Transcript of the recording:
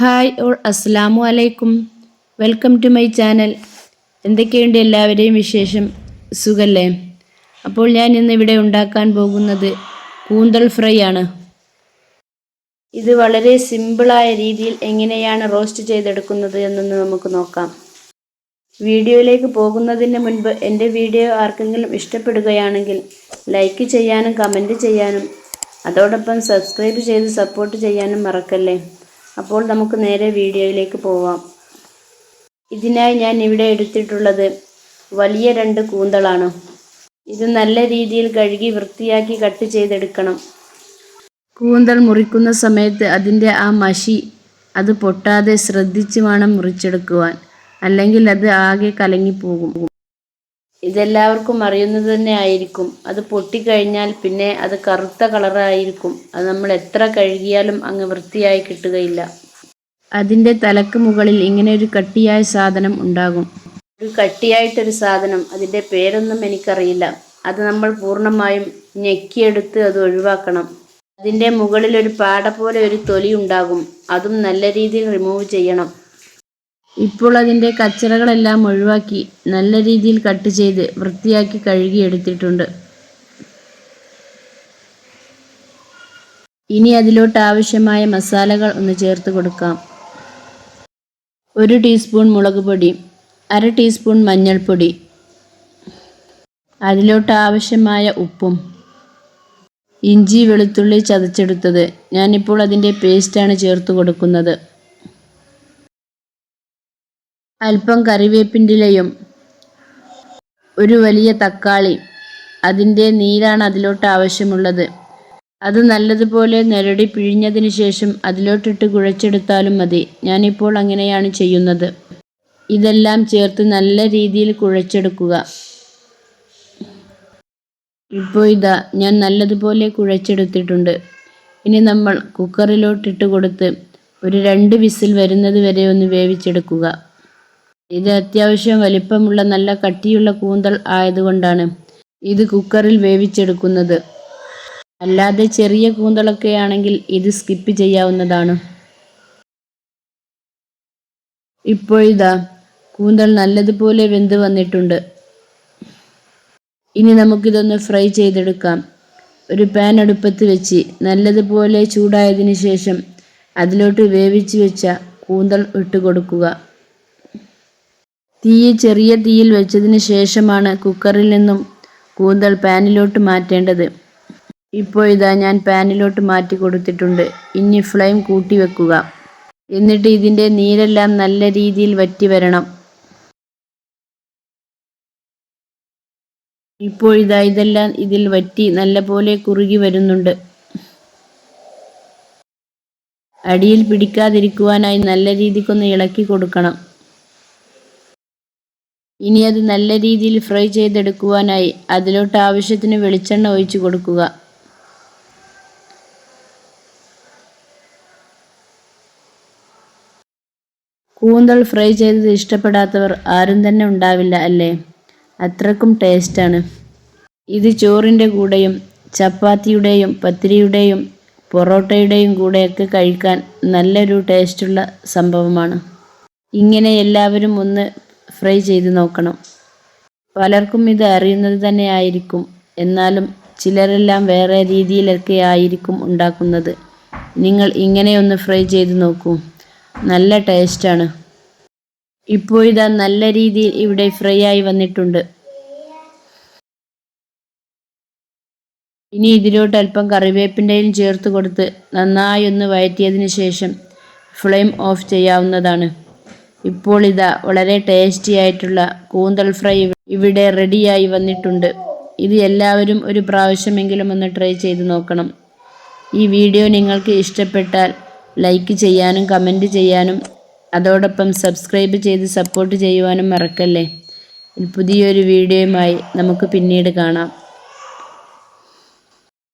Hi all അസ്സാമു അലൈക്കും. Welcome to my channel. എന്തൊക്കെയുണ്ട് എല്ലാവരെയും വിശേഷം? സുഖല്ലേ? അപ്പോൾ ഞാൻ ഇന്ന് ഇവിടെ ഉണ്ടാക്കാൻ പോകുന്നത് കൂന്തൽ ഫ്രൈ ആണ്. ഇത് വളരെ സിമ്പിളായ രീതിയിൽ എങ്ങനെയാണ് റോസ്റ്റ് ചെയ്തെടുക്കുന്നത് എന്നൊന്ന് നമുക്ക് നോക്കാം. വീഡിയോയിലേക്ക് പോകുന്നതിന് മുൻപ് എന്റെ വീഡിയോ ആർക്കെങ്കിലും ഇഷ്ടപ്പെടുകയാണെങ്കിൽ ലൈക്ക് ചെയ്യാനും കമന്റ് ചെയ്യാനും അതോടൊപ്പം സബ്സ്ക്രൈബ് ചെയ്ത് സപ്പോർട്ട് ചെയ്യാനും മറക്കല്ലേ? അപ്പോൾ നമുക്ക് നേരെ വീഡിയോയിലേക്ക് പോവാം. ഇതിനായി ഞാൻ ഇവിടെ എടുത്തിട്ടുള്ളത് വലിയ രണ്ട് കൂന്തളാണ്. ഇത് നല്ല രീതിയിൽ കഴുകി വൃത്തിയാക്കി കട്ട് ചെയ്തെടുക്കണം. കൂന്തൽ മുറിക്കുന്ന സമയത്ത് അതിന്റെ ആ മഷി അത് പൊട്ടാതെ ശ്രദ്ധിച്ച് വേണം മുറിച്ചെടുക്കുവാൻ. അല്ലെങ്കിൽ അത് ആകെ കലങ്ങിപ്പോകും. ഇതെല്ലാവർക്കും അറിയുന്നത് തന്നെ ആയിരിക്കും. അത് പൊട്ടിക്കഴിഞ്ഞാൽ പിന്നെ അത് കറുത്ത കളറായിരിക്കും. അത് നമ്മൾ എത്ര കഴുകിയാലും അങ്ങ് വൃത്തിയായി കിട്ടുകയില്ല. അതിന്റെ തലക്ക് മുകളിൽ ഇങ്ങനെ ഒരു കട്ടിയായ സാധനം ഉണ്ടാകും. ഒരു കട്ടിയായിട്ടൊരു സാധനം അതിന്റെ പേരൊന്നും എനിക്കറിയില്ല. അത് നമ്മൾ പൂർണമായും ഞെക്കിയെടുത്ത് അത് ഒഴിവാക്കണം. അതിന്റെ മുകളിൽ ഒരു പാട പോലെ ഒരു തൊലി ഉണ്ടാകും. അതും നല്ല രീതിയിൽ റിമൂവ് ചെയ്യണം. ഇപ്പോൾ അതിന്റെ കച്ചറകളെല്ലാം ഒഴിവാക്കി നല്ല രീതിയിൽ കട്ട് ചെയ്ത് വൃത്തിയാക്കി കഴുകിയെടുത്തിട്ടുണ്ട്. ഇനി അതിലോട്ട് ആവശ്യമായ മസാലകൾ ഒന്ന് ചേർത്ത് കൊടുക്കാം. ഒരു ടീസ്പൂൺ മുളക് പൊടി അര ടീസ്പൂൺ മഞ്ഞൾപ്പൊടി അതിലോട്ട് ആവശ്യമായ ഉപ്പും ഇഞ്ചി വെളുത്തുള്ളി ചതച്ചെടുത്തത്. ഞാനിപ്പോൾ അതിന്റെ പേസ്റ്റാണ് ചേർത്ത് കൊടുക്കുന്നത്. അല്പം കറിവേപ്പിന്റിലയും ഒരു വലിയ തക്കാളി. അതിന്റെ നീരാണ് അതിലോട്ട് ആവശ്യമുള്ളത്. അത് നല്ലതുപോലെ നിരടി പിഴിഞ്ഞതിന് ശേഷം അതിലോട്ടിട്ട് കുഴച്ചെടുത്താലും മതി. ഞാനിപ്പോൾ അങ്ങനെയാണ് ചെയ്യുന്നത്. ഇതെല്ലാം ചേർത്ത് നല്ല രീതിയിൽ കുഴച്ചെടുക്കുക. ഇപ്പോൾ ഇതാ ഞാൻ നല്ലതുപോലെ കുഴച്ചെടുത്തിട്ടുണ്ട്. ഇനി നമ്മൾ കുക്കറിലോട്ടിട്ട് കൊടുത്ത് ഒരു രണ്ട് വിസിൽ വരുന്നത് വരെ ഒന്ന് വേവിച്ചെടുക്കുക. ഇത് അത്യാവശ്യം വലിപ്പമുള്ള നല്ല കട്ടിയുള്ള കൂന്തൽ ആയതുകൊണ്ടാണ് ഇത് കുക്കറിൽ വേവിച്ചെടുക്കുന്നത്. അല്ലാതെ ചെറിയ കൂന്തളൊക്കെ ആണെങ്കിൽ ഇത് സ്കിപ്പ് ചെയ്യാവുന്നതാണ്. ഇപ്പോഴിതാ കൂന്തൽ നല്ലതുപോലെ വെന്ത് വന്നിട്ടുണ്ട്. ഇനി നമുക്കിതൊന്ന് ഫ്രൈ ചെയ്തെടുക്കാം. ഒരു പാൻ അടുപ്പത്ത് വെച്ച് നല്ലതുപോലെ ചൂടായതിനു ശേഷം അതിലോട്ട് വേവിച്ച് വെച്ച കൂന്തൽ ഇട്ട് കൊടുക്കുക തീ ചെറിയ തീയിൽ വെച്ചതിന് ശേഷമാണ് കുക്കറിൽ നിന്നും കൂന്തൽ പാനിലോട്ട് മാറ്റേണ്ടത്. ഇപ്പോൾ ഇതാ ഞാൻ പാനിലോട്ട് മാറ്റി കൊടുത്തിട്ടുണ്ട്. ഇനി ഫ്ലെയിം കൂട്ടി വെക്കുക. എന്നിട്ട് ഇതിന്റെ നീരെല്ലാം നല്ല രീതിയിൽ വറ്റി വരണം. ഇപ്പോൾ ഇതാ ഇതെല്ലാം ഇതിൽ വറ്റി നല്ലപോലെ കുറുകി വരുന്നുണ്ട്. അടിയിൽ പിടിക്കാതിരിക്കുവാനായി നല്ല രീതിക്കൊന്ന് ഇളക്കി കൊടുക്കണം. ഇനി അത് നല്ല രീതിയിൽ ഫ്രൈ ചെയ്തെടുക്കുവാനായി അതിലോട്ട് ആവശ്യത്തിന് വെളിച്ചെണ്ണ ഒഴിച്ചു കൊടുക്കുക. കൂന്തൽ ഫ്രൈ ചെയ്തത് ഇഷ്ടപ്പെടാത്തവർ ആരും തന്നെ ഉണ്ടാവില്ല അല്ലേ? അത്രക്കും ടേസ്റ്റാണ്. ഇത് ചോറിന്റെ കൂടെയും ചപ്പാത്തിയുടെയും പത്തിരിയുടെയും പൊറോട്ടയുടെയും കൂടെയൊക്കെ കഴിക്കാൻ നല്ലൊരു ടേസ്റ്റുള്ള സംഭവമാണ്. ഇങ്ങനെ എല്ലാവരും ഒന്ന് ഫ്രൈ ചെയ്ത് നോക്കണം. പലർക്കും ഇത് അറിയുന്നത് തന്നെ ആയിരിക്കും. എന്നാലും ചിലരെല്ലാം വേറെ രീതിയിലൊക്കെ ആയിരിക്കും ഉണ്ടാക്കുന്നത്. നിങ്ങൾ ഇങ്ങനെയൊന്ന് ഫ്രൈ ചെയ്ത് നോക്കൂ. നല്ല ടേസ്റ്റാണ് ഇപ്പോൾ ഇതാ നല്ല രീതിയിൽ ഇവിടെ ഫ്രൈ ആയി വന്നിട്ടുണ്ട്. ഇനി ഇതിലോട്ട് അല്പം കറിവേപ്പിന്റെയും ചേർത്ത് കൊടുത്ത് നന്നായി ഒന്ന് വഴറ്റിയതിന് ശേഷം ഫ്ലെയിം ഓഫ് ചെയ്യാവുന്നതാണ്. ഇപ്പോൾ ഇതാ വളരെ ടേസ്റ്റി ആയിട്ടുള്ള കൂന്തൽ ഫ്രൈ ഇവിടെ റെഡിയായി വന്നിട്ടുണ്ട്. ഇത് എല്ലാവരും ഒരു പ്രാവശ്യമെങ്കിലും ഒന്ന് ട്രൈ ചെയ്ത് നോക്കണം. ഈ വീഡിയോ നിങ്ങൾക്ക് ഇഷ്ടപ്പെട്ടാൽ ലൈക്ക് ചെയ്യാനും കമന്റ് ചെയ്യാനും അതോടൊപ്പം സബ്സ്ക്രൈബ് ചെയ്ത് സപ്പോർട്ട് ചെയ്യുവാനും മറക്കല്ലേ? പുതിയൊരു വീഡിയോയുമായി നമുക്ക് പിന്നീട് കാണാം.